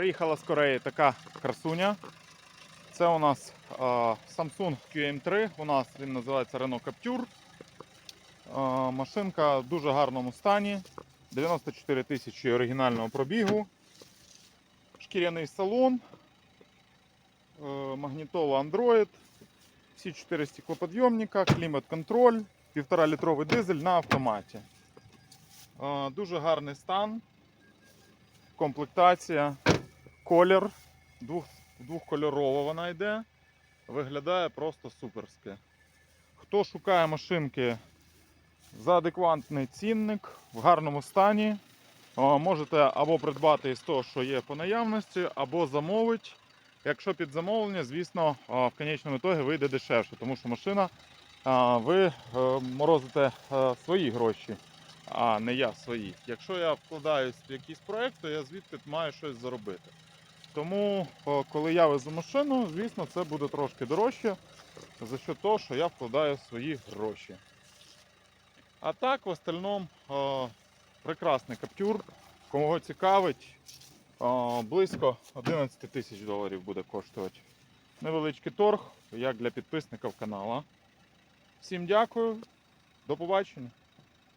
Приїхала з Кореї така красуня. Це у нас е, Samsung QM3. У нас він називається Renault Captur. Е, машинка в дуже гарному стані. 94 тисячі оригінального пробігу. Шкіряний салон. Е, магнітола Android. Всі 4 стеклоподйомника, клімат-контроль, 1,5 літровий дизель на автоматі. Е, Дуже гарний стан, комплектація, колір. Двох, двохкольорова вона йде. Виглядає просто суперськи. Хто шукає машинки за адекватний цінник в гарному стані, можете або придбати із того, що є по наявності, або замовити. Якщо під замовлення, звісно, в конечному ітогі вийде дешевше, тому що машина ви е, морозите е, свої гроші, а не я свої. Якщо я вкладаюсь в якийсь проект, то я звідти маю щось заробити. Тому, коли я везу машину, звісно, це буде трошки дорожче за що того, що я вкладаю свої гроші. А так, в остальному, прекрасний каптюр. Кого цікавить, близько 11 тисяч доларів буде коштувати. Невеличкий торг, як для підписників каналу. Всім дякую, до побачення.